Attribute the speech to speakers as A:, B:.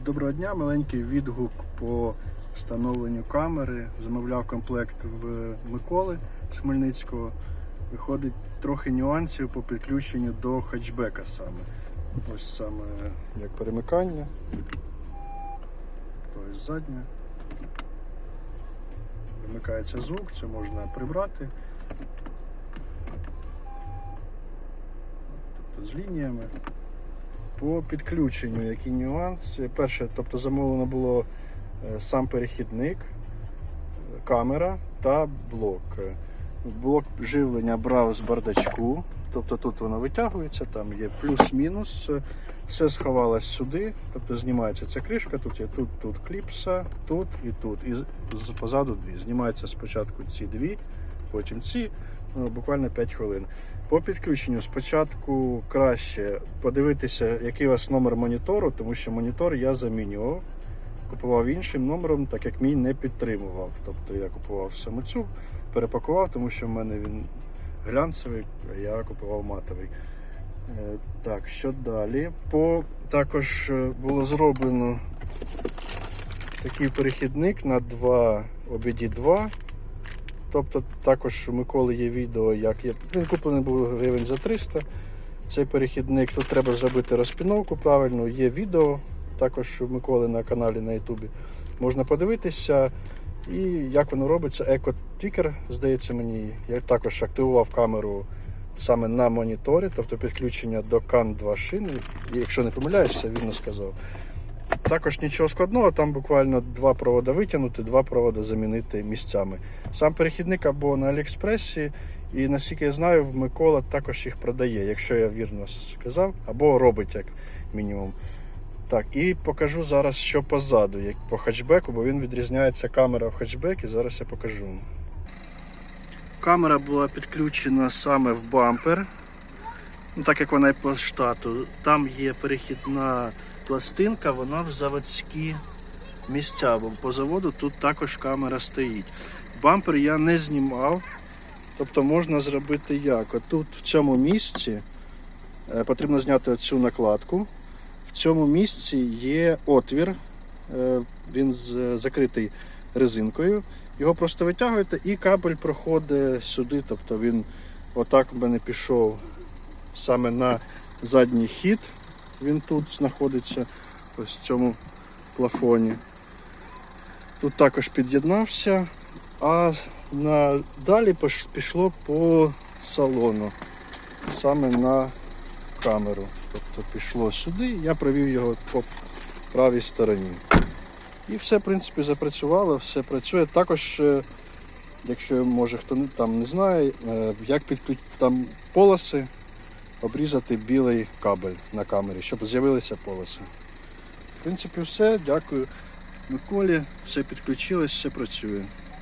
A: Доброго дня, маленький відгук по встановленню камери. Замовляв комплект в Миколи з Хмельницького. Виходить трохи нюансів по підключенню до хетчбека саме. Ось саме як перемикання. Тобто заднє. Вимикається звук, це можна прибрати. Тобто з лініями. По підключенню, які нюанси. Перше, тобто замовлено було е, сам перехідник, е, камера та блок. Блок живлення брав з бардачку, тобто тут воно витягується, там є плюс-мінус. Е, Все сховалось сюди, тобто знімається ця кришка, тут є тут, тут кліпса, тут і тут. І позаду дві. Знімаються спочатку ці дві, потім ці, буквально 5 хвилин. По підключенню спочатку краще подивитися, який у вас номер монітору, тому що монітор я замінював. Купував іншим номером, так як мій не підтримував. Тобто я купував саме цю, перепакував, тому що в мене він глянцевий, а я купував матовий. Е, Так, що далі? По, також е, було зроблено такий перехідник на 2 OBD2. Тобто також у Миколи є відео, як я. Він куплений був гривень за 300. Цей перехідник, тут треба зробити розпіновку правильно, є відео також у Миколи на каналі на Ютубі. Можна подивитися. І як воно робиться, еко-твікер, здається мені. Я також активував камеру саме на моніторі, тобто підключення до CAN 2 шини. І якщо не помиляюся, вірно сказав. Також нічого складного, там буквально два провода витягнути, два провода замінити місцями. Сам перехідник або на Аліекспресі, і наскільки я знаю, Микола також їх продає, якщо я вірно сказав, або робить як мінімум. Так, і покажу зараз, що позаду, як по хетчбеку, бо він відрізняється камера в хетчбекі, зараз я покажу. Камера була підключена саме в бампер, так як вона і по штату. Там є перехідна пластинка, вона в заводські місця, бо по заводу тут також камера стоїть. Бампер я не знімав, тобто можна зробити як? Отут в цьому місці е, потрібно зняти цю накладку. В цьому місці є отвір, е, він закритий резинкою. Його просто витягуєте і кабель проходить сюди. Тобто він отак у мене пішов саме на задній хід. Він тут знаходиться, ось в цьому плафоні. Тут також під'єднався, а на, далі пішло по салону, саме на камеру. Тобто пішло сюди, я провів його по правій стороні. І все, в принципі, запрацювало, все працює. Також, е, якщо може хто там не знає, е, як підключ... там полоси, обрізати білий кабель на камері, щоб з'явилися полоси. В принципі, все. Дякую Миколі. Все підключилось, все працює.